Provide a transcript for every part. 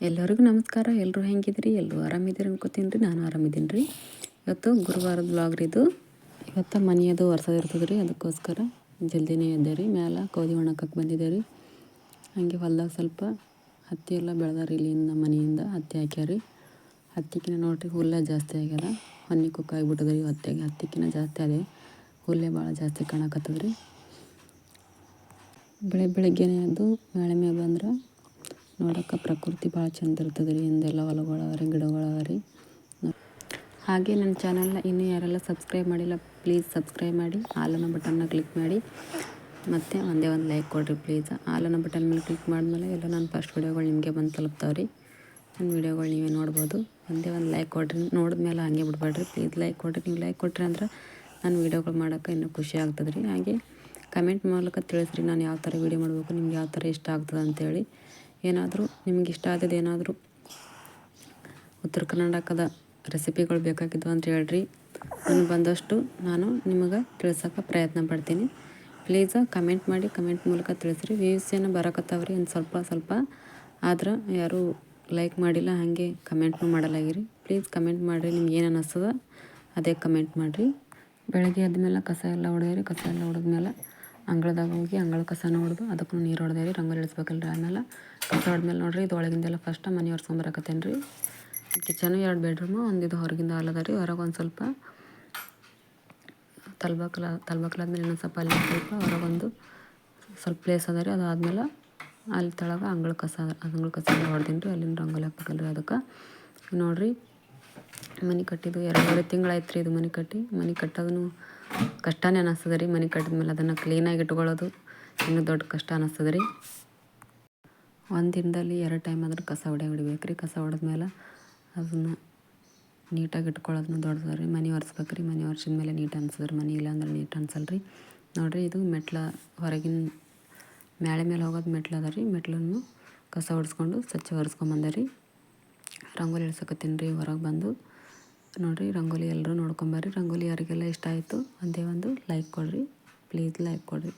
ಎಲ್ಲರಿಗೂ ನಮಸ್ಕಾರ. ಎಲ್ಲರೂ ಹೆಂಗಿದ್ರಿ? ಎಲ್ಲರೂ ಆರಾಮಿದ್ದೀರಿ ಅನ್ಕೋತೀನಿ ರೀ. ನಾನು ಆರಾಮಿದ್ದೀನಿ ರೀ. ಇವತ್ತು ಗುರುವಾರದ ಬ್ಲಾಗ್ ರೀ ಇದು. ಇವತ್ತು ಮನೆಯದು ವರ್ಷದಿರ್ತದೆ ರೀ. ಅದಕ್ಕೋಸ್ಕರ ಜಲ್ದಿನೇ ಇದ್ದೆ ರೀ. ಮ್ಯಾಲೆ ಕೋದಿ ಒಣಕಕ್ಕೆ ಬಂದಿದ್ದೆ ರೀ. ಹಾಗೆ ಹೊಲ್ದಾಗ ಸ್ವಲ್ಪ ಹತ್ತಿ ಎಲ್ಲ ಬೆಳೆದಾರಿ ಇಲ್ಲಿಂದ ಮನೆಯಿಂದ. ಹತ್ತಿ ಹಾಕ್ಯಾರಿ ಹತ್ತಿಕಿನ ನೋಡ್ರಿ ಹುಲ್ಲ ಜಾಸ್ತಿ ಆಗ್ಯದ. ಹೊನ್ನಿ ಕುಕ್ಕ ಆಗಿಬಿಟ್ಟದ ರೀ ಹತ್ತಿಗೆ. ಹತ್ತಿಕಿನ ಜಾಸ್ತಿ ಅದೇ. ಹುಲ್ಲೆ ಭಾಳ ಜಾಸ್ತಿ ಕಾಣಕತ್ತದ ರೀ. ಬೆಳೆ ಬೆಳಗ್ಗೆನೇ ಅದು ಮೇಳೆ ಮೇಲೆ ಬಂದ್ರೆ ನೋಡೋಕೆ ಪ್ರಕೃತಿ ಭಾಳ ಚಂದ ಇರ್ತದೆ ರೀ ಹಿಂದೆಲ್ಲ ಹೊಲಗಳವ ರೀ ಗಿಡಗಳವ ರೀ ಹಾಗೆ ನನ್ನ ಚಾನಲ್ನ ಇನ್ನೂ ಯಾರೆಲ್ಲ ಸಬ್ಸ್ಕ್ರೈಬ್ ಮಾಡಿಲ್ಲ, ಪ್ಲೀಸ್ ಸಬ್ಸ್ಕ್ರೈಬ್ ಮಾಡಿ, ಆಲನ ಬಟನ್ನ ಕ್ಲಿಕ್ ಮಾಡಿ. ಮತ್ತು ಒಂದೇ ಒಂದು ಲೈಕ್ ಕೊಡಿರಿ ಪ್ಲೀಸ್. ಆಲನ ಬಟನ್ ಮೇಲೆ ಕ್ಲಿಕ್ ಮಾಡಿದ್ಮೇಲೆ ಎಲ್ಲ ನನ್ನ ಫಸ್ಟ್ ವೀಡಿಯೋಗಳು ನಿಮಗೆ ಬಂದು ತಲುಪ್ತಾವೆ ರೀ. ನನ್ನ ವೀಡಿಯೋಗಳು ನೀವೇ ನೋಡ್ಬೋದು. ಒಂದೇ ಒಂದು ಲೈಕ್ ಕೊಡಿರಿ, ನೋಡಿದ್ಮೇಲೆ ಹಾಗೆ ಬಿಡ್ಬೇಡ್ರಿ. ಪ್ಲೀಸ್ ಲೈಕ್ ಕೊಡಿರಿ. ನೀವು ಲೈಕ್ ಕೊಟ್ರಿ ಅಂದ್ರೆ ನಾನು ವೀಡಿಯೋಗಳು ಮಾಡೋಕ್ಕೆ ಇನ್ನೂ ಖುಷಿ ಆಗ್ತದೆ ರೀ. ಹಾಗೆ ಕಮೆಂಟ್ ಮೂಲಕ ತಿಳಿಸ್ರಿ, ನಾನು ಯಾವ ಥರ ವೀಡಿಯೋ ಮಾಡಬೇಕು, ನಿಮ್ಗೆ ಯಾವ ಥರ ಇಷ್ಟ ಆಗ್ತದೆ ಅಂತೇಳಿ. ಏನಾದರೂ ನಿಮ್ಗೆ ಇಷ್ಟ ಆದದ್ದು ಏನಾದರೂ ಉತ್ತರ ಕರ್ನಾಟಕದ ರೆಸಿಪಿಗಳು ಬೇಕಾಗಿದ್ವು ಅಂತ ಹೇಳ್ರಿ. ನಾನು ಬಂದಷ್ಟು ನಾನು ನಿಮಗೆ ತಿಳ್ಸೋಕೆ ಪ್ರಯತ್ನ ಪಡ್ತೀನಿ. ಪ್ಲೀಸ್ ಕಮೆಂಟ್ ಮಾಡಿ ಕಮೆಂಟ್ ಮೂಲಕ ತಿಳಿಸ್ರಿ. ವ್ಯೂಸ್ ಏನೋ ಬರಕತ್ತಾವ್ರಿ ಒಂದು ಸ್ವಲ್ಪ ಸ್ವಲ್ಪ. ಆದ್ರೆ ಯಾರೂ ಲೈಕ್ ಮಾಡಿಲ್ಲ ಹಾಗೆ ಕಮೆಂಟ್ನು ಮಾಡಲಾಗಿರಿ. ಪ್ಲೀಸ್ ಕಮೆಂಟ್ ಮಾಡಿರಿ ನಿಮ್ಗೆ ಏನು ಅನ್ನಿಸ್ತದ ಅದೇ ಕಮೆಂಟ್ ಮಾಡಿರಿ. ಬೆಳಗ್ಗೆ ಆದಮೇಲೆ ಕಸ ಎಲ್ಲ ಹೊಡೆಯಿರಿ ಕಸ ಎಲ್ಲ ಹೊಡೆದ್ಮೇಲೆ ಅಂಗಳದಾಗ ಹೋಗಿ ಅಂಗಳ ಕಸ ಹೊಡೆದು ಅದಕ್ಕೂ ನೀರು ಹೊಡೆದೇರಿ ರಂಗೋಲಿ ಇಳಿಸ್ಬೇಕಲ್ರಿ ಆಮೇಲೆ. ಕಸ ಹೊಡೆದ್ಮೇಲೆ ನೋಡಿರಿ ಇದು ಒಳಗಿಂದೆಲ್ಲ ಫಸ್ಟ್ ಮನೆ ಒರೆಸ್ಕೊಂಬರಕತ್ತೇನೆ ರೀ. ಕಿಚನು ಎರಡು ಬೆಡ್ರೂಮು ಒಂದು ಇದು ಹೊರಗಿಂದ ಅಲ್ಲದ ರೀ, ಹೊರಗೆ ಒಂದು ಸ್ವಲ್ಪ ತಲ್ಬಕ್ಲ, ತಲ್ಬಕ್ಲಾದ್ಮೇಲೆ ಇನ್ನೊಂದು ಸ್ವಲ್ಪ ಅಲ್ಲಿ ಸ್ವಲ್ಪ ಹೊರಗೊಂದು ಸ್ವಲ್ಪ ಪ್ಲೇಸ್ ಅದ ರೀ, ಅದಾದ್ಮೇಲೆ ಅಲ್ಲಿ ತಳಗ ಅಂಗಳ ಕಸ ಅಂಗಳ ಕಸ ಎಲ್ಲ ಹೊಡೆದೀನಿ ರೀ, ಅಲ್ಲಿಂದ ರಂಗೋಲಿ ಹಾಕ್ಬೇಕಲ್ರಿ ಅದಕ್ಕೆ. ನೋಡಿರಿ, ಮನೆ ಕಟ್ಟಿದ್ದು ಎರಡೂವರೆ ತಿಂಗಳಾಯ್ತು ರೀ ಇದು ಮನೆ ಕಟ್ಟಿ. ಮನೆ ಕಟ್ಟೋದನ್ನು ಕಷ್ಟನೇ ಅನ್ನಿಸ್ತದೆ ರೀ, ಮನೆ ಕಟ್ಟಿದ ಮೇಲೆ ಅದನ್ನು ಕ್ಲೀನಾಗಿ ಇಟ್ಕೊಳ್ಳೋದು ಇನ್ನೂ ದೊಡ್ಡ ಕಷ್ಟ ಅನ್ನಿಸ್ತದೆ ರೀ. ಒಂದು ದಿನದಲ್ಲಿ ಎರಡು ಟೈಮ್ ಆದ್ರೆ ಕಸ ಹೊಡೆ ಹೊಡಿಬೇಕು ರೀ, ಕಸ ಹೊಡೆದ್ಮೇಲೆ ಅದನ್ನು ನೀಟಾಗಿ ಇಟ್ಕೊಳ್ಳೋದನ್ನ ದೊಡ್ಡದ ರೀ, ಮನೆ ಒರೆಸ್ಬೇಕು ರೀ, ಮನೆ ಒರೆಸಿದ ಮೇಲೆ ನೀಟ್ ಅನ್ಸದ್ರಿ ಮನೆ ಇಲ್ಲಾಂದ್ರೆ ನೀಟ್ ಅನ್ಸಲ್ಲ ರೀ. ನೋಡಿರಿ ಇದು ಮೆಟ್ಲ ಹೊರಗಿನ ಮ್ಯಾಳೆ ಮೇಲೆ ಹೋಗೋದು ಮೆಟ್ಲು ಅದ ರೀ, ಮೆಟ್ಲನ್ನು ಕಸ ಹೊಡೆಸ್ಕೊಂಡು ಸ್ವಚ್ಛ ಒರೆಸ್ಕೊಂಬಂದೆ ರೀ. ರಂಗೋಲಿ ಇಳ್ಸಕತ್ತೀನಿ ರೀ, ಹೊರಗೆ ಬಂದು. ನೋಡಿರಿ, ರಂಗೋಲಿ ಎಲ್ಲರೂ ನೋಡ್ಕೊಂಬರ್ರಿ ರಂಗೋಲಿ ಯಾರಿಗೆಲ್ಲ ಇಷ್ಟ ಆಯಿತು, ಒಂದೇ ಒಂದು ಲೈಕ್ ಕೊಡ್ರಿ. ಪ್ಲೀಸ್ ಲೈಕ್ ಕೊಡಿರಿ.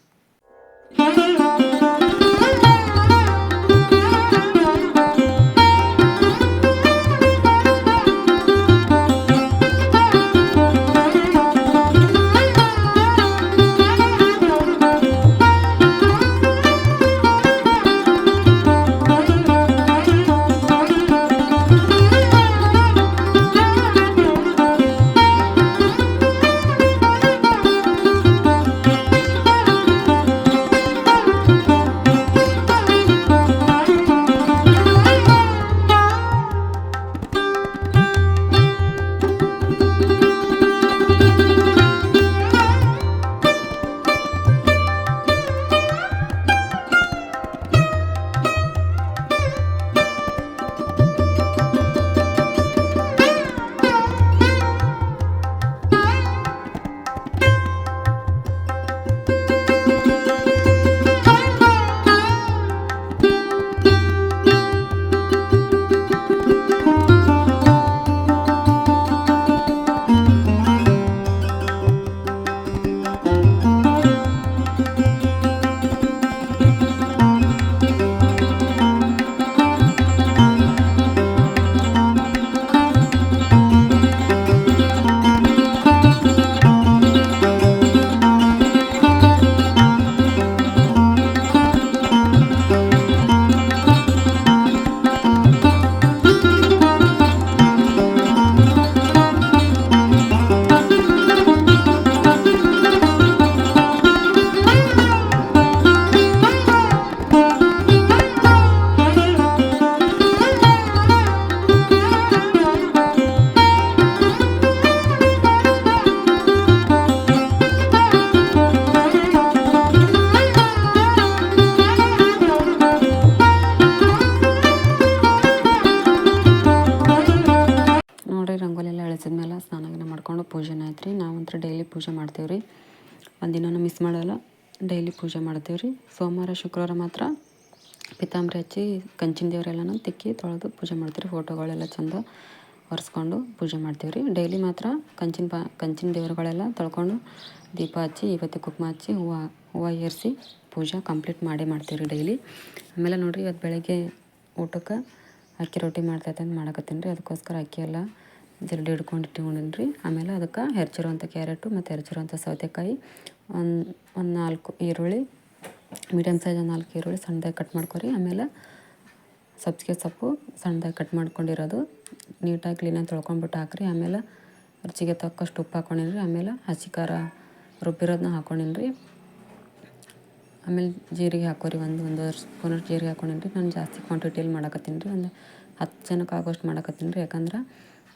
ಮಾಡ್ಕೊಂಡು ಪೂಜೆನ ಆಯ್ತು ರೀ ನಾವಂತೂ ಡೈಲಿ ಪೂಜೆ ಮಾಡ್ತೀವಿ ರೀ ಒಂದಿನ ಮಿಸ್ ಮಾಡಲ್ಲ ಡೈಲಿ ಪೂಜೆ ಮಾಡ್ತೀವಿ ರೀ ಸೋಮವಾರ, ಶುಕ್ರವಾರ ಮಾತ್ರ ಪಿತಾಂಬರಿ ಹಚ್ಚಿ ಕಂಚಿನ ದೇವರೆಲ್ಲನೂ ತಿಕ್ಕಿ ತೊಳೆದು ಪೂಜೆ ಮಾಡ್ತೀವಿ ಫೋಟೋಗಳೆಲ್ಲ ಚಂದ ಒರೆಸ್ಕೊಂಡು ಪೂಜೆ ಮಾಡ್ತೀವಿ ರೀ ಡೈಲಿ ಮಾತ್ರ ಕಂಚಿನ ಪಾ, ಕಂಚಿನ ದೇವರುಗಳೆಲ್ಲ ತೊಳ್ಕೊಂಡು ದೀಪ ಹಚ್ಚಿ, ಇವತ್ತು ಕುಂಕುಮ ಹಚ್ಚಿ, ಹೂವು ಹೂವು ಏರಿಸಿ ಪೂಜೆ ಕಂಪ್ಲೀಟ್ ಮಾಡೇ ಮಾಡ್ತೀವಿ ರೀ ಡೈಲಿ ಆಮೇಲೆ ನೋಡಿರಿ ಇವತ್ತು ಬೆಳಗ್ಗೆ ಊಟಕ್ಕೆ ಅಕ್ಕಿ ರೊಟ್ಟಿ ಮಾಡ್ತೈತೆ ಅಂತ ಮಾಡಕತ್ತೀನಿ ರೀ. ಅದಕ್ಕೋಸ್ಕರ ಅಕ್ಕಿ ಎಲ್ಲ ಜಲ್ದಿ ಹಿಡ್ಕೊಂಡು ಇಟ್ಕೊಂಡಿನಿ ಆಮೇಲೆ ಅದಕ್ಕೆ ಹೆರ್ಚಿರುವಂಥ ಕ್ಯಾರೆಟು ಮತ್ತು ಹೆರ್ಚಿರುವಂಥ ಸೌತೆಕಾಯಿ. ಒಂದು ಒಂದು ನಾಲ್ಕು ಈರುಳ್ಳಿ ಮೀಡಿಯಮ್ ಸೈಜ್ ನಾಲ್ಕು ಈರುಳ್ಳಿ ಸಣ್ಣದಾಗಿ ಕಟ್ ಮಾಡ್ಕೊರಿ. ಆಮೇಲೆ ಸಬ್ಸಿಗೆ ಸೊಪ್ಪು ಸಣ್ಣದಾಗಿ ಕಟ್ ಮಾಡ್ಕೊಂಡಿರೋದು. ನೀಟಾಗಿ ಕ್ಲೀನಾಗಿ ತೊಳ್ಕೊಂಡ್ಬಿಟ್ಟು ಹಾಕ್ರಿ. ಆಮೇಲೆ ರುಚಿಗೆ ತಕ್ಕಷ್ಟು ಉಪ್ಪು ಹಾಕೊಂಡಿನಿ ರೀ ಆಮೇಲೆ ಹಸಿ ಖಾರ ರುಬ್ಬಿರೋದನ್ನ ಹಾಕೊಂಡಿನಿ ಆಮೇಲೆ ಜೀರಿಗೆ ಹಾಕೋರಿ. ಒಂದು, ಒಂದೂವರೆ ಸ್ಪೂನಷ್ಟು ಜೀರಿಗೆ ಹಾಕೊಂಡಿನಿ ನಾನು ಜಾಸ್ತಿ ಕ್ವಾಂಟಿಟಿಯಲ್ಲಿ ಮಾಡಕತ್ತೀನಿ ರೀ. ಒಂದು ಹತ್ತು ಜನಕ್ಕೆ ಆಗೋಷ್ಟು ಮಾಡಕತ್ತೀನಿ ರೀ. ಯಾಕಂದ್ರೆ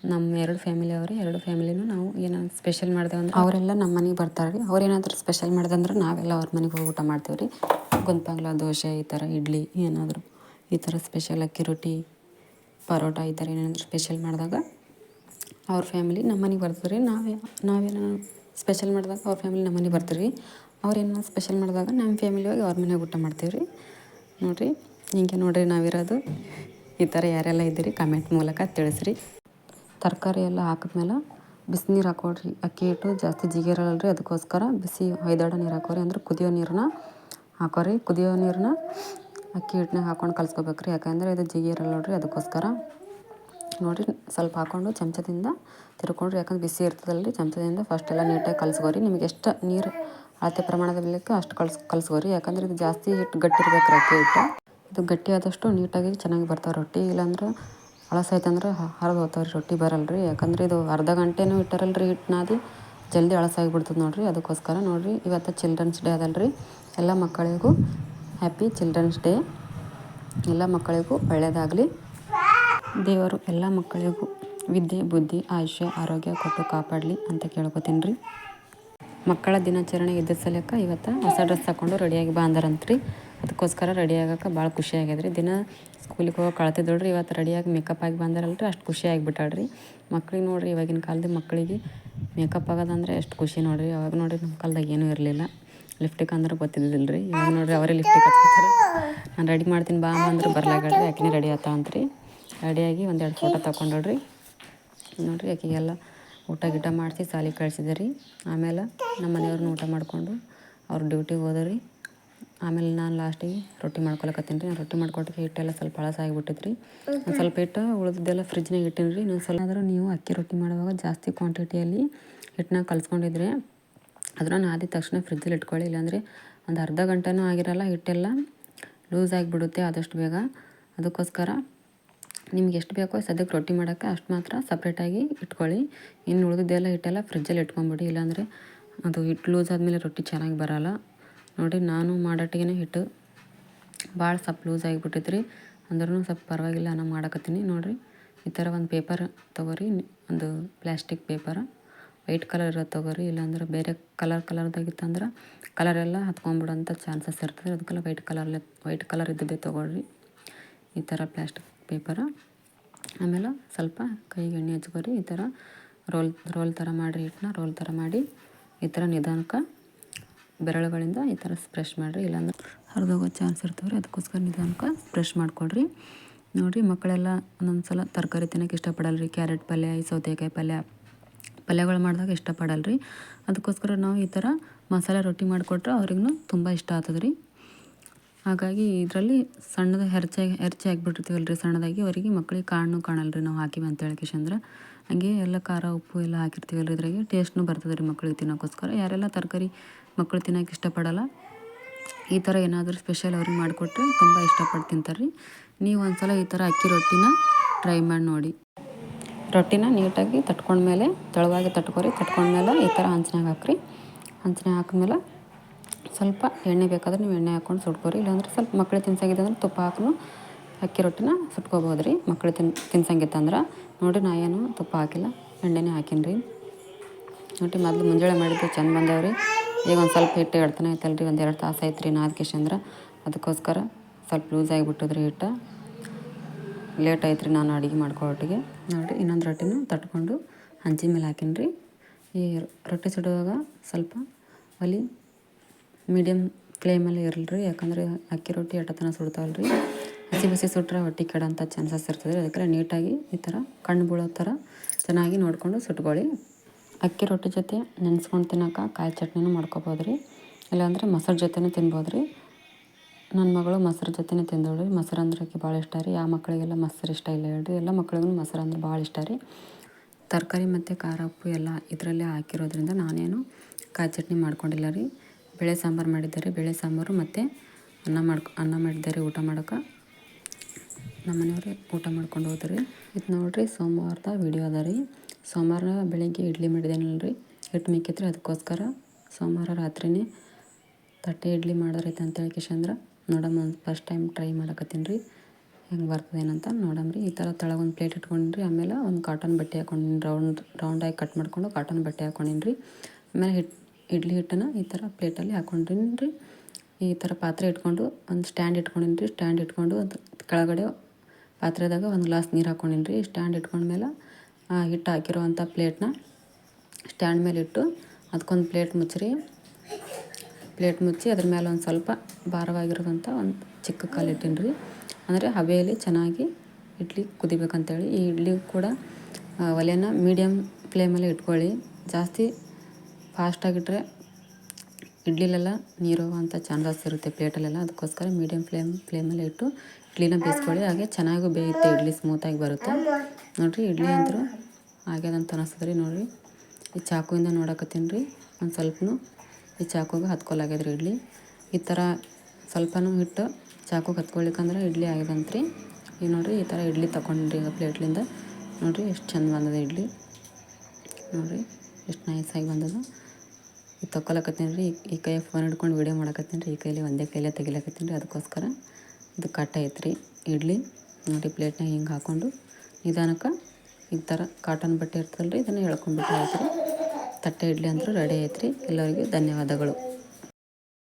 ನಮ್ಮ ಎರಡು ಫ್ಯಾಮಿಲಿ ಅವ್ರಿ, ಎರಡು ಫ್ಯಾಮಿಲಿನೂ ನಾವು ಏನಾದ್ರು ಸ್ಪೆಷಲ್ ಮಾಡಿದೆ ಅಂದ್ರೆ ಅವರೆಲ್ಲ ನಮ್ಮ ಮನೆಗೆ ಬರ್ತಾರೆ ರೀ. ಅವ್ರು ಏನಾದರೂ ಸ್ಪೆಷಲ್ ಮಾಡಿದಂದ್ರೆ ನಾವೆಲ್ಲ ಅವ್ರ ಮನೆಗೆ ಹೋಗಿ ಊಟ ಮಾಡ್ತೀವಿ ರೀ. ಗುಂತ್ಪಂಗ್ಲ ದೋಸೆ ಈ ಥರ, ಇಡ್ಲಿ ಏನಾದರೂ ಈ ಥರ ಸ್ಪೆಷಲ್ ಅಕ್ಕಿ ರೊಟ್ಟಿ, ಪರೋಟ ಈ ಥರ ಏನಾದರೂ ಸ್ಪೆಷಲ್ ಮಾಡಿದಾಗ ಅವ್ರ ಫ್ಯಾಮಿಲಿ ನಮ್ಮ ಮನೆಗೆ ಬರ್ತದೆ ರೀ. ನಾವೇ, ನಾವೇನೋ ಸ್ಪೆಷಲ್ ಮಾಡಿದಾಗ ಅವ್ರ ಫ್ಯಾಮಿಲಿ ನಮ್ಮ ಮನೆಗೆ ಬರ್ತೀವಿ ರೀ. ಅವ್ರೇನೋ ಸ್ಪೆಷಲ್ ಮಾಡಿದಾಗ ನಮ್ಮ ಫ್ಯಾಮಿಲಿ ಹೋಗಿ ಅವ್ರ ಮನೆಗೆ ಊಟ ಮಾಡ್ತೀವಿ ರೀ. ನೋಡಿರಿ, ಹಿಂಗೆ ನೋಡಿರಿ ನಾವಿರೋದು. ಈ ಥರ ಯಾರೆಲ್ಲ ಇದ್ದೀರಿ ಕಮೆಂಟ್ ಮೂಲಕ ತಿಳಿಸ್ರಿ. ತರಕಾರಿ ಎಲ್ಲ ಹಾಕಿದ್ಮೇಲೆ ಬಿಸಿನೀರು ಹಾಕೊಳ್ರಿ ಅಕ್ಕಿ ಹಿಟ್ಟು ಜಾಸ್ತಿ ಜಿಗಿರಲ್ಲ ರೀ ಅದಕ್ಕೋಸ್ಕರ ಬಿಸಿ ಹೊಯ್ದಾಡ ನೀರು ಹಾಕೋರಿ. ಅಂದ್ರೆ ಕುದಿಯೋ ನೀರನ್ನ ಹಾಕೋರಿ. ಕುದಿಯೋ ನೀರನ್ನ ಅಕ್ಕಿ ಹಿಟ್ಟನ್ನ ಹಾಕೊಂಡು ಕಲ್ಸ್ಕೊಬೇಕು ರೀ ಯಾಕಂದರೆ ಇದು ಜಿಗಿರಲ್ಲ ನೋಡ್ರಿ, ಅದಕ್ಕೋಸ್ಕರ. ನೋಡಿರಿ, ಸ್ವಲ್ಪ ಹಾಕ್ಕೊಂಡು ಚಮಚದಿಂದ ತಿರ್ಕೊಂಡ್ರಿ. ಯಾಕಂದ್ರೆ ಬಿಸಿ ಇರ್ತದಲ್ಲ ರೀ ಚಮಚದಿಂದ ಫಸ್ಟ್ ಎಲ್ಲ ನೀಟಾಗಿ ಕಲಸ್ಕೋರಿ. ನಿಮಗೆ ಎಷ್ಟು ನೀರು ಅಳತೆ ಪ್ರಮಾಣದ ಬೇಕೋ ಅಷ್ಟು ಕಲ್ಸ್, ಕಲ್ಸ್ಕೊರಿ. ಯಾಕಂದ್ರೆ ಇದು ಜಾಸ್ತಿ ಹಿಟ್ಟು ಗಟ್ಟಿ ಇರ್ಬೇಕು ಅಕ್ಕಿ ಹಿಟ್ಟು. ಇದು ಗಟ್ಟಿಯಾದಷ್ಟು ನೀಟಾಗಿ ಚೆನ್ನಾಗಿ ಬರ್ತಾವೆ ರೊಟ್ಟಿ. ಇಲ್ಲಾಂದ್ರೆ ಹಳಸೈತಂದ್ರೆ ಹರಿದು ಹೋಗ್ತಾವೆ ರೀ ರೊಟ್ಟಿ ಬರಲ್ಲ ರೀ ಯಾಕಂದ್ರೆ ಇದು ಅರ್ಧ ಗಂಟೆನೂ ಇಟ್ಟಾರಲ್ಲ ರೀ ಹಿಟ್ಟು ನಾದಿ ಜಲ್ದಿ ಹಳಸಾಗಿ ಬಿಡ್ತದೆ ನೋಡಿರಿ. ಅದಕ್ಕೋಸ್ಕರ ನೋಡಿರಿ, ಇವತ್ತು ಚಿಲ್ಡ್ರನ್ಸ್ ಡೇ ಅದಲ್ಲ ಎಲ್ಲ ಮಕ್ಕಳಿಗೂ ಹ್ಯಾಪಿ ಚಿಲ್ಡ್ರನ್ಸ್ ಡೇ. ಎಲ್ಲ ಮಕ್ಕಳಿಗೂ ಒಳ್ಳೆಯದಾಗಲಿ ದೇವರು ಎಲ್ಲ ಮಕ್ಕಳಿಗೂ ವಿದ್ಯೆ, ಬುದ್ಧಿ, ಆಯುಷ್ಯ, ಆರೋಗ್ಯ ಕೊಟ್ಟು ಕಾಪಾಡಲಿ ಅಂತ ಕೇಳ್ಕೊತೀನಿ ರೀ ಮಕ್ಕಳ ದಿನಾಚರಣೆ ಇದ್ದ ಸಲಕ ಇವತ್ತು ಹೊಸ ಡ್ರೆಸ್ ತಗೊಂಡು ರೆಡಿಯಾಗಿ ಬಾಂದಾರಂತ್ರಿ. ಅದಕ್ಕೋಸ್ಕರ ರೆಡಿ ಆಗೋಕೆ ಭಾಳ ಖುಷಿ ಆಗ್ಯದ್ರಿ. ದಿನ ಸ್ಕೂಲಿಗೆ ಹೋಗಿ ಕಳ್ತಿದ್ದಳ್ರಿ ಇವತ್ತು ರೆಡಿಯಾಗಿ ಮೇಕಪ್ ಆಗಿ ಬಂದಾರಲ್ರಿ, ಅಷ್ಟು ಖುಷಿ ಆಗಿಬಿಟ್ಟಾಳ್ರಿ. ಮಕ್ಳಿಗೆ ನೋಡಿರಿ, ಇವಾಗಿನ ಕಾಲದ ಮಕ್ಕಳಿಗೆ ಮೇಕಪ್ ಆಗೋದಂದ್ರೆ ಎಷ್ಟು ಖುಷಿ ನೋಡಿರಿ. ಅವಾಗ ನೋಡಿರಿ ನಮ್ಮ ಕಾಲದಾಗ ಏನೂ ಇರಲಿಲ್ಲ. ಲಿಫ್ಟಿಕ್ ಅಂದ್ರೆ ಗೊತ್ತಿದ್ದಿಲ್ಲ ರೀ ಇವಾಗ ನೋಡಿರಿ ಅವರೇ ಲಿಫ್ಟಿಕ್ ಹಚ್ಕೊತಾರೆ ನಾನು ರೆಡಿ ಮಾಡ್ತೀನಿ ಬಾ ಅಂದ್ರೆ ಬರ್ಲಾಗಳ್ರಿ ಯಾಕೆ ರೆಡಿ ಆತ ಅಂತ್ರಿ. ರೆಡಿಯಾಗಿ ಒಂದೆರಡು ಫೋಟೋ ತಗೊಂಡಳ್ರಿ. ನೋಡಿರಿ ಆಕೆಗೆಲ್ಲ ಊಟ ಗೀಟ ಮಾಡಿಸಿ ಸಾಲಿಗೆ ಕಳಿಸಿದೆ ರೀ. ಆಮೇಲೆ ನಮ್ಮ ಮನೆಯವ್ರನ್ನ ಊಟ ಮಾಡಿಕೊಂಡು ಅವ್ರ ಡ್ಯೂಟಿಗೆ ಹೋದರಿ. ಆಮೇಲೆ ನಾನು ಲಾಸ್ಟಿಗೆ ರೊಟ್ಟಿ ಮಾಡ್ಕೊಳಕತ್ತೀನಿ ರೀ. ನಾನು ರೊಟ್ಟಿ ಮಾಡ್ಕೊಟ್ಟಿಗೆ ಹಿಟ್ಟೆಲ್ಲ ಸ್ವಲ್ಪ ಹಳಸಾಗಿಬಿಟ್ಟಿತ್ತು ರೀ ಒಂದು ಸ್ವಲ್ಪ ಹಿಟ್ಟು ಉಳಿದಿದ್ದೆಲ್ಲ ಫ್ರಿಜ್ನಾಗ ಇಟ್ಟೀನಿ ರೀ. ಇನ್ನೊಂದು ಸ್ವಲ್ಪ ಆದರೂ ನೀವು ಅಕ್ಕಿ ರೊಟ್ಟಿ ಮಾಡುವಾಗ ಜಾಸ್ತಿ ಕ್ವಾಂಟಿಟಿಯಲ್ಲಿ ಹಿಟ್ಟನ್ನ ಕಲಿಸ್ಕೊಂಡಿದ್ರೆ ಅದನ್ನ ಆದ ತಕ್ಷಣ ಫ್ರಿಜ್ಜಲ್ಲಿ ಇಟ್ಕೊಳ್ಳಿ. ಇಲ್ಲಾಂದರೆ ಒಂದು ಅರ್ಧ ಗಂಟೆನೂ ಆಗಿರಲ್ಲ ಹಿಟ್ಟೆಲ್ಲ ಲೂಸ್ ಆಗಿಬಿಡುತ್ತೆ ಆದಷ್ಟು ಬೇಗ. ಅದಕ್ಕೋಸ್ಕರ ನಿಮ್ಗೆ ಎಷ್ಟು ಬೇಕೋ ಸದ್ಯಕ್ಕೆ ರೊಟ್ಟಿ ಮಾಡೋಕ್ಕೆ ಅಷ್ಟು ಮಾತ್ರ ಸಪ್ರೇಟಾಗಿ ಇಟ್ಕೊಳ್ಳಿ. ಇನ್ನು ಉಳಿದಿದ್ದೆಲ್ಲ ಹಿಟ್ಟೆಲ್ಲ ಫ್ರಿಜ್ಜಲ್ಲಿ ಇಟ್ಕೊಂಬಿಡಿ. ಇಲ್ಲಾಂದರೆ ಅದು ಹಿಟ್ಟು ಲೂಸ್ ಆದಮೇಲೆ ರೊಟ್ಟಿ ಚೆನ್ನಾಗಿ ಬರೋಲ್ಲ. ನೋಡಿ, ನಾನು ಮಾಡೋಟ್ಟಿಗೆ ಹಿಟ್ಟು ಭಾಳ ಸ್ವಲ್ಪ ಲೂಸ್ ಆಗಿಬಿಟ್ಟಿತ್ತು ರೀ ಅಂದ್ರೂ ಸ್ವಲ್ಪ ಪರವಾಗಿಲ್ಲ, ನಾನು ಮಾಡಕತ್ತೀನಿ. ನೋಡಿರಿ, ಈ ಥರ ಒಂದು ಪೇಪರ್ ತೊಗೊರಿ, ಒಂದು ಪ್ಲ್ಯಾಸ್ಟಿಕ್ ಪೇಪರ್ ವೈಟ್ ಕಲರ್ ಇರೋದು ತೊಗೊರಿ. ಇಲ್ಲಾಂದ್ರೆ ಬೇರೆ ಕಲರ್ ಕಲರ್ದಾಗಿತ್ತಂದ್ರೆ ಕಲರೆಲ್ಲ ಹತ್ಕೊಂಡ್ಬಿಡೋಂಥ ಚಾನ್ಸಸ್ ಇರ್ತದೆ. ಅದಕ್ಕೆಲ್ಲ ವೈಟ್ ಕಲರ್ಲೆ ವೈಟ್ ಕಲರ್ ಇದ್ದದ್ದೇ ತೊಗೊಳ್ರಿ. ಈ ಥರ ಪ್ಲ್ಯಾಸ್ಟಿಕ್ ಪೇಪರ ಆಮೇಲೆ ಸ್ವಲ್ಪ ಕೈಗೆ ಎಣ್ಣೆ ಹಚ್ಕೊರಿ. ಈ ಥರ ರೋಲ್ ರೋಲ್ ಥರ ಮಾಡಿರಿ ಹಿಟ್ಟನ್ನ ರೋಲ್ ಥರ ಮಾಡಿ ಈ ಥರ ನಿಧಾನಕ್ಕೆ ಬೆರಳುಗಳಿಂದ ಈ ಥರ ಸ್ಪ್ರೆಶ್ ಮಾಡಿರಿ, ಇಲ್ಲಾಂದ್ರೆ ಹರಿದೋಗೋ ಚಾನ್ಸ್ ಇರ್ತವೆ ರೀ ಅದಕ್ಕೋಸ್ಕರ ನಿಧಾನಕ್ಕೆ ಸ್ಪ್ರೆಶ್ ಮಾಡಿಕೊಡ್ರಿ. ನೋಡಿರಿ, ಮಕ್ಕಳೆಲ್ಲ ಒಂದೊಂದು ಸಲ ತರಕಾರಿ ತಿನ್ನೋಕೆ ಇಷ್ಟಪಡಲ್ಲ ರೀ ಕ್ಯಾರೆಟ್ ಪಲ್ಯ, ಈ ಸೌತೆಕಾಯಿ ಪಲ್ಯ, ಪಲ್ಯಗಳು ಮಾಡಿದಾಗ ಇಷ್ಟಪಡಲ್ಲ ರೀ ಅದಕ್ಕೋಸ್ಕರ ನಾವು ಈ ಥರ ಮಸಾಲೆ ರೊಟ್ಟಿ ಮಾಡಿಕೊಟ್ರೆ ಅವ್ರಿಗೂ ತುಂಬ ಇಷ್ಟ ಆಗ್ತದೆ ರೀ ಹಾಗಾಗಿ ಇದರಲ್ಲಿ ಸಣ್ಣದ ಹೆರ್ಚೆ ಹೆರ್ಚೆ ಹಾಕ್ಬಿಟ್ಟಿರ್ತೀವಲ್ಲ ರೀ ಸಣ್ಣದಾಗಿ, ಅವರಿಗೆ ಮಕ್ಕಳಿಗೆ ಕಾಣು ಕಾಣಲ್ಲ ರೀ ನಾವು ಹಾಕಿವಿ ಅಂತ ಹೇಳ್ಕೇಶಂದ್ರೆ ಹಂಗೆ ಎಲ್ಲ ಖಾರ, ಉಪ್ಪು ಎಲ್ಲ ಹಾಕಿರ್ತೀವಲ್ಲ ರೀ ಇದ್ರಾಗೆ. ಟೇಸ್ಟ್ನು ಬರ್ತದೆ ರೀ ಮಕ್ಕಳಿಗೆ ತಿನ್ನೋಕ್ಕೋಸ್ಕರ. ಯಾರೆಲ್ಲ ತರಕಾರಿ ಮಕ್ಕಳು ತಿನ್ನೋಕೆ ಇಷ್ಟಪಡಲ್ಲ. ಈ ಥರ ಏನಾದರೂ ಸ್ಪೆಷಲ್ ಅವ್ರಿಗೆ ಮಾಡಿಕೊಟ್ರೆ ತುಂಬ ಇಷ್ಟಪಟ್ಟು ತಿಂತಾರೆ ರೀ ನೀವು ಒಂದು ಸಲ ಈ ಥರ ಅಕ್ಕಿ ರೊಟ್ಟಿನ ಟ್ರೈ ಮಾಡಿ ನೋಡಿ. ರೊಟ್ಟಿನ ನೀಟಾಗಿ ತಟ್ಕೊಂಡ್ಮೇಲೆ ತೆಳುವಾಗಿ ತಟ್ಕೊರಿ ತಟ್ಕೊಂಡ್ಮೇಲೆ ಈ ಥರ ಹಂಚಿನಾಗ ಹಾಕ್ರಿ. ಹಂಚಿನ ಹಾಕಿದ್ಮೇಲೆ ಸ್ವಲ್ಪ ಎಣ್ಣೆ ಬೇಕಾದ್ರೆ ನೀವು ಎಣ್ಣೆ ಹಾಕ್ಕೊಂಡು ಸುಟ್ಕೊರಿ. ಇಲ್ಲಾಂದ್ರೆ ಸ್ವಲ್ಪ ಮಕ್ಕಳು ತಿನ್ಸಂಗಿದೆ ಅಂದ್ರೆ ತುಪ್ಪ ಹಾಕಿ ಅಕ್ಕಿ ರೊಟ್ಟಿನ ಸುಟ್ಕೋಬೋದು ರೀ ಮಕ್ಳು ತಿನ್ ತಿನ್ಸಂಗಿತ್ತಂದ್ರೆ ನೋಡಿ ನಾ ಏನು ತುಪ್ಪ ಹಾಕಿಲ್ಲ, ಎಣ್ಣೆನೇ ಹಾಕಿನ್ರಿ. ನೋಡಿ ಮೊದಲು ಮುಂಜಾನೆ ಮಾಡಿದ್ದು ಚೆಂದ ಬಂದವ್ರಿ. ಈಗ ಒಂದು ಸ್ವಲ್ಪ ಹಿಟ್ಟು ಹೇಳ್ತಾನೆ ಐತಲ್ಲ ರೀ ಒಂದು ಎರಡು ತಾಸು ಆಯ್ತು ರೀ ನಾದ್ಕೇಶಂದ್ರೆ ಅದಕ್ಕೋಸ್ಕರ ಸ್ವಲ್ಪ ಲೂಸ್ ಆಗಿಬಿಟ್ಟದ್ರಿ ಹಿಟ್ಟು. ಲೇಟ್ ಆಯ್ತು ರೀ ನಾನು ಅಡುಗೆ ಮಾಡ್ಕೊಟ್ಟಿಗೆ ನೋಡಿರಿ, ಇನ್ನೊಂದು ರೊಟ್ಟಿನೂ ತಟ್ಕೊಂಡು ಹಂಚಿನ ಮೇಲೆ ಹಾಕಿನ್ರಿ. ಈ ರೊಟ್ಟಿ ಸುಡುವಾಗ ಸ್ವಲ್ಪ ಒಲಿ ಮೀಡಿಯಮ್ ಫ್ಲೇಮಲ್ಲಿ ಇರಲಿ ರೀ ಯಾಕಂದರೆ ಅಕ್ಕಿ ರೊಟ್ಟಿ ಎಟ್ಟತನ ಸುಡ್ತಾವಲ್ಲ ರೀ ಹಸಿ ಬಿಸಿ ಸುಟ್ರೆ ಹೊಟ್ಟೆ ಕೆಡೋಂಥ ಚಾನ್ಸಸ್ ಇರ್ತದೆ ಅದಕ್ಕೆ ನೀಟಾಗಿ ಈ ಥರ ಕಣ್ಣು ಬೀಳೋ ಥರ ಚೆನ್ನಾಗಿ ನೋಡಿಕೊಂಡು ಸುಟ್ಕೊಳ್ಳಿ. ಅಕ್ಕಿ ರೊಟ್ಟಿ ಜೊತೆ ನೆನೆಸ್ಕೊಂಡು ತಿನ್ನೋಕೆ ಕಾಯಿ ಚಟ್ನಿನೂ ಮಾಡ್ಕೊಬೋದು ರೀ. ಇಲ್ಲಾಂದರೆ ಮೊಸರು ಜೊತೆನೂ ತಿನ್ಬೋದು ರೀ. ನನ್ನ ಮಗಳು ಮೊಸರು ಜೊತೆನೇ ತಿಂದಳು ರೀ. ಮೊಸರು ಅಂದ್ರೆ ಅಕ್ಕಿ ಭಾಳ ಇಷ್ಟ ರೀ. ಯಾವ ಮಕ್ಕಳಿಗೆಲ್ಲ ಮೊಸರು ಇಷ್ಟ ಇಲ್ಲ ಹೇಳ್ರಿ. ಎಲ್ಲ ಮಕ್ಳಿಗೂ ಮೊಸರು ಅಂದ್ರೆ ಭಾಳ ಇಷ್ಟ ರೀ. ತರಕಾರಿ ಮತ್ತು ಖಾರ, ಉಪ್ಪು ಎಲ್ಲ ಇದರಲ್ಲೇ ಹಾಕಿರೋದ್ರಿಂದ ನಾನೇನು ಕಾಯಿ ಚಟ್ನಿ ಮಾಡ್ಕೊಂಡಿಲ್ಲ ರೀ. ಬೇಳೆ ಸಾಂಬಾರು ಮಾಡಿದ್ದೆ ರೀ ಬೇಳೆ ಸಾಂಬಾರು ಮತ್ತು ಅನ್ನ ಮಾಡ್ಕೊ, ಅನ್ನ ಮಾಡಿದ್ದೆ ರೀ ಊಟ ಮಾಡೋಕೆ ನಮ್ಮ ಊಟ ಮಾಡ್ಕೊಂಡು ಹೋದ್ರಿ ಇದು ನೋಡಿರಿ ಸೋಮವಾರದ ವಿಡಿಯೋ ಅದ ರೀ. ಸೋಮವಾರ ಬೆಳಿಗ್ಗೆ ಇಡ್ಲಿ ಮಾಡಿದ್ದೇನಲ್ಲ ರೀ ಹಿಟ್ಟು ಮಿಕ್ಕಿತ್ರಿ ಅದಕ್ಕೋಸ್ಕರ ಸೋಮವಾರ ರಾತ್ರಿನೇ ತಟ್ಟೆ ಇಡ್ಲಿ ಮಾಡೋರೈತೆ ಅಂತೇಳಿ ಕಿಶಂದ್ರ. ನೋಡಮ್ಮ, ಒಂದು ಫಸ್ಟ್ ಟೈಮ್ ಟ್ರೈ ಮಾಡಕತ್ತೀನಿ ರೀ. ಹೆಂಗೆ ಬರ್ತದೇನಂತ ನೋಡಮ್ರಿ ಈ ಥರ ತಳಗೆ ಒಂದು ಪ್ಲೇಟ್ ಇಟ್ಕೊಂಡ್ರಿ. ಆಮೇಲೆ ಒಂದು ಕಾಟನ್ ಬಟ್ಟೆ ಹಾಕೊಂಡಿನಿ. ರೌಂಡ್ ರೌಂಡಾಗಿ ಕಟ್ ಮಾಡ್ಕೊಂಡು ಕಾಟನ್ ಬಟ್ಟೆ ಹಾಕೊಂಡಿನಿ ಆಮೇಲೆ ಹಿಟ್ಟು ಇಡ್ಲಿ ಹಿಟ್ಟನ್ನು ಈ ಥರ ಪ್ಲೇಟಲ್ಲಿ ಹಾಕೊಂಡಿನಿ ರೀ. ಈ ಥರ ಪಾತ್ರೆ ಇಟ್ಕೊಂಡು ಒಂದು ಸ್ಟ್ಯಾಂಡ್ ಇಟ್ಕೊಂಡಿನಿ ರೀ. ಸ್ಟ್ಯಾಂಡ್ ಇಟ್ಕೊಂಡು ಅದು ಕೆಳಗಡೆ ಪಾತ್ರೆದಾಗ ಒಂದು ಗ್ಲಾಸ್ ನೀರು ಹಾಕೊಂಡಿನಿ ರೀ. ಸ್ಟ್ಯಾಂಡ್ ಇಟ್ಕೊಂಡ್ಮೇಲೆ ಆ, ಹಿಟ್ಟು ಹಾಕಿರುವಂಥ ಪ್ಲೇಟ್ನ ಸ್ಟ್ಯಾಂಡ್ ಮೇಲೆ ಇಟ್ಟು ಅದಕ್ಕೊಂದು ಪ್ಲೇಟ್ ಮುಚ್ಚಿರಿ. ಪ್ಲೇಟ್ ಮುಚ್ಚಿ ಅದ್ರ ಮೇಲೆ ಒಂದು ಸ್ವಲ್ಪ ಭಾರವಾಗಿರೋದಂಥ ಒಂದು ಚಿಕ್ಕ ಕಾಲು ಇಟ್ಟೀನಿ ರೀ ಅಂದರೆ ಹಬೆಯಲ್ಲಿ ಚೆನ್ನಾಗಿ ಇಡ್ಲಿ ಕುದಿಬೇಕಂತೇಳಿ. ಈ ಇಡ್ಲಿ ಕೂಡ ಒಲೆನ ಮೀಡಿಯಮ್ ಫ್ಲೇಮಲ್ಲಿ ಇಟ್ಕೊಳ್ಳಿ. ಜಾಸ್ತಿ ಫಾಸ್ಟಾಗಿಟ್ರೆ ಇಡ್ಲಿಲೆಲ್ಲ ನೀರು ಅಂತ ಚಾನ್ಸಸ್ ಇರುತ್ತೆ ಪ್ಲೇಟಲ್ಲೆಲ್ಲ. ಅದಕ್ಕೋಸ್ಕರ ಮೀಡಿಯಮ್ ಫ್ಲೇಮ್ ಫ್ಲೇಮಲ್ಲಿ ಇಟ್ಟು ಇಡ್ಲಿನ ಬೇಯಿಸ್ಕೊಳ್ಳಿ. ಹಾಗೆ ಚೆನ್ನಾಗೂ ಬೇಯುತ್ತೆ ಇಡ್ಲಿ ಸ್ಮೂತಾಗಿ ಬರುತ್ತೆ. ನೋಡಿರಿ ಇಡ್ಲಿ ಅಂತೂ ಆಗ್ಯದಂತ ಅನಿಸ್ತದೆ ರೀ ನೋಡಿರಿ. ಈ ಚಾಕುವಿಂದ ನೋಡಕತ್ತೀನಿ ರೀ ಒಂದು ಸ್ವಲ್ಪನೂ ಈ ಚಾಕುಗೆ ಹತ್ಕೊಲಾಗ್ಯದ ರೀ ಇಡ್ಲಿ. ಈ ಥರ ಸ್ವಲ್ಪನೂ ಹಿಟ್ಟು ಚಾಕುಗೆ ಹತ್ಕೊಳ್ಲಿಕ್ಕಂದ್ರೆ ಇಡ್ಲಿ ಆಗ್ಯದಂತ ರೀ ಈಗ ನೋಡಿರಿ ಈ ಥರ ಇಡ್ಲಿ ತೊಗೊಂಡ್ರಿ ಈಗ ಪ್ಲೇಟ್ಲಿಂದ. ನೋಡಿರಿ ಎಷ್ಟು ಚಂದ ಬಂದದ ಇಡ್ಲಿ. ನೋಡಿರಿ ಎಷ್ಟು ನೈಸಾಗಿ ಬಂದದ. ಈಗ ತಗೊಳಕತ್ತೀನಿ ರೀ, ಈ ಕೈ ಫೋನ್ ಹಿಡ್ಕೊಂಡು ವೀಡಿಯೋ ಮಾಡಕತ್ತೀನಿ ರೀ, ಈ ಕೈಲಿ ಒಂದೇ ಕೈಲೇ ತೆಗಿಲಕತ್ತೀನಿ ರೀ, ಅದಕ್ಕೋಸ್ಕರ ಇದು ಕಟ್ ಐತೆ ರೀ ಇಡ್ಲಿ ನೋಡಿ ಪ್ಲೇಟ್ನಾಗ ಹಿಂಗೆ ಹಾಕ್ಕೊಂಡು ನಿಧಾನಕ್ಕೆ ಈ ಥರ ಕಾಟನ್ ಬಟ್ಟೆ ಇರ್ತದಲ್ಲ ರೀ ಇದನ್ನು ಹೇಳ್ಕೊಂಡ್ಬಿಟ್ಟು ಐತೆ ರೀ ತಟ್ಟೆ ಇಡ್ಲಿ ಅಂದರೂ ರೆಡಿ ಐತ್ರಿ. ಎಲ್ಲರಿಗೂ ಧನ್ಯವಾದಗಳು.